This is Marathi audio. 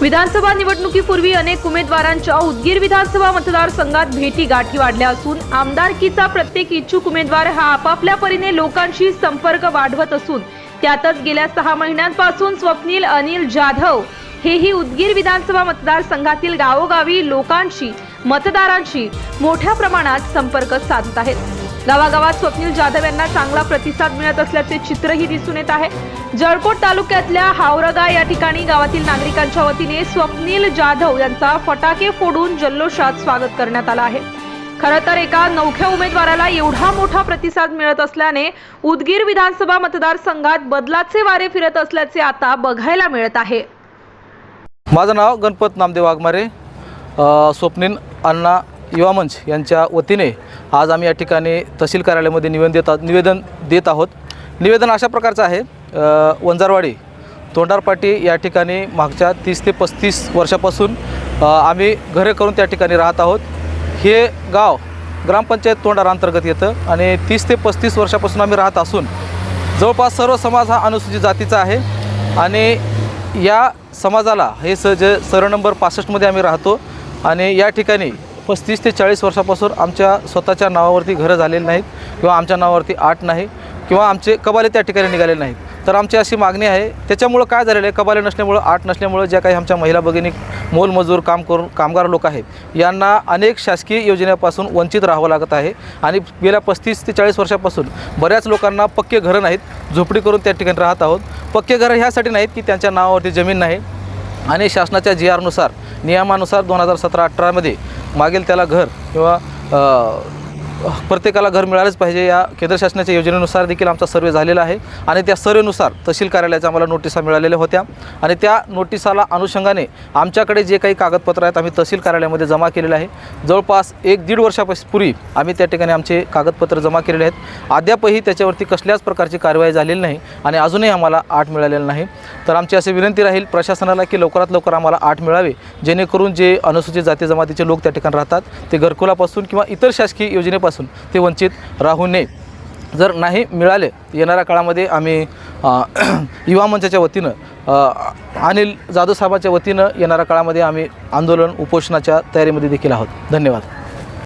विधानसभा निवडणुकीपूर्वी अनेक उमेदवारांच्या उदगीर विधानसभा मतदारसंघात भेटी गाठी वाढल्या असून आमदारकीचा प्रत्येक इच्छुक उमेदवार हा आपापल्या परीने लोकांशी संपर्क वाढवत असून त्यातच गेल्या सहा महिन्यांपासून स्वप्नील अनिल जाधव हेही उदगीर विधानसभा मतदारसंघातील गावोगावी लोकांशी मतदारांशी मोठ्या प्रमाणात संपर्क साधत आहेत. गावागावात स्वप्नील जाधव यांना चांगला प्रतिसाद मिळत असल्याचे चित्रही दिसून येत आहे. जळकोट तालुक्यातल्या हावरगा या ठिकाणी गावातील नागरिकांच्या वतीने स्वप्नील जाधव यांचा फटाके फोडून जल्लोषात स्वागत करण्यात आलं आहे. खरं तर एका नवख्या उमेदवाराला एवढा मोठा प्रतिसाद मिळत असल्याने उदगीर विधानसभा मतदारसंघात बदलाचे वारे फिरत असल्याचे आता बघायला मिळत आहे. माझं नाव गणपत नामदेव वाघमारे स्वप्नील अण्णा युवा मंच यांच्या वतीने आज आम्ही या ठिकाणी तहसील कार्यालयामध्ये निवेदन देत निवेदन देत आहोत. निवेदन अशा प्रकारचं आहे वंजारवाडी तोंडारपाटी या ठिकाणी मागच्या तीस ते पस्तीस वर्षापासून आम्ही घरे करून त्या ठिकाणी राहत आहोत. हे गाव ग्रामपंचायत तोंडार अंतर्गत येतं आणि तीस ते पस्तीस वर्षापासून आम्ही राहत असून जवळपास सर्व समाज हा अनुसूचित जातीचा आहे आणि या समाजाला हे स जे सर नंबर पासष्टमध्ये आम्ही राहतो आणि या ठिकाणी पस्तीस ते चाळीस वर्षापासून आमच्या स्वतःच्या नावावरती घरं झालेली नाहीत किंवा आमच्या नावावरती आठ नाही किंवा आमचे कबाले त्या ठिकाणी निघालेले नाहीत. तर आमची अशी मागणी आहे त्याच्यामुळं काय झालेलं आहे? कबाले नसल्यामुळं आठ नसल्यामुळं ज्या काही आमच्या महिला भगिनी मोलमजूर काम करून कामगार लोक आहेत यांना अनेक शासकीय योजनेपासून वंचित राहावं लागत आहे आणि गेल्या पस्तीस ते चाळीस वर्षापासून बऱ्याच लोकांना पक्के घरं नाहीत झोपडी करून त्या ठिकाणी राहत आहोत. पक्के घरं ह्यासाठी नाहीत की त्यांच्या नावावरती जमीन नाही. आणि शासनाच्या जी आरनुसार नियमानुसार दोन हजार सतरा अठरामध्ये मागील त्याला घर किंवा प्रत्येकाला घर मिळालंच पाहिजे. या केंद्र शासनाच्या योजनेनुसार देखील आमचा सर्वे झालेला आहे. आणि त्या सर्वेनुसार तहसील कार्यालयाच्या आम्हाला नोटिसा मिळालेल्या होत्या. आणि त्या नोटिसाला अनुषंगाने आमच्याकडे जे काही कागदपत्र आहेत आम्ही तहसील कार्यालयामध्ये जमा केलेलं आहे. जवळपास एक दीड वर्षापूर्वी आम्ही त्या ठिकाणी आमचे कागदपत्र जमा केलेले आहेत. अद्यापही त्याच्यावरती कसल्याच प्रकारची कारवाई झालेली नाही आणि अजूनही आम्हाला आठ मिळालेलं नाही. तर आमची अशी विनंती राहील प्रशासनाला की लवकरात लवकर आम्हाला आठ मिळावे. जेणेकरून जे अनुसूचित जाती जमातीचे लोक त्या ठिकाणी राहतात ते घरकुलापासून किंवा इतर शासकीय योजनेपासून ते वंचित राहू नये. जर नाही मिळाले येणाऱ्या काळामध्ये आम्ही युवा मंचाच्या वतीनं अनिल जाधवसाहेबांच्या वतीनं येणाऱ्या काळामध्ये आम्ही आंदोलन उपोषणाच्या तयारीमध्ये देखील आहोत. धन्यवाद.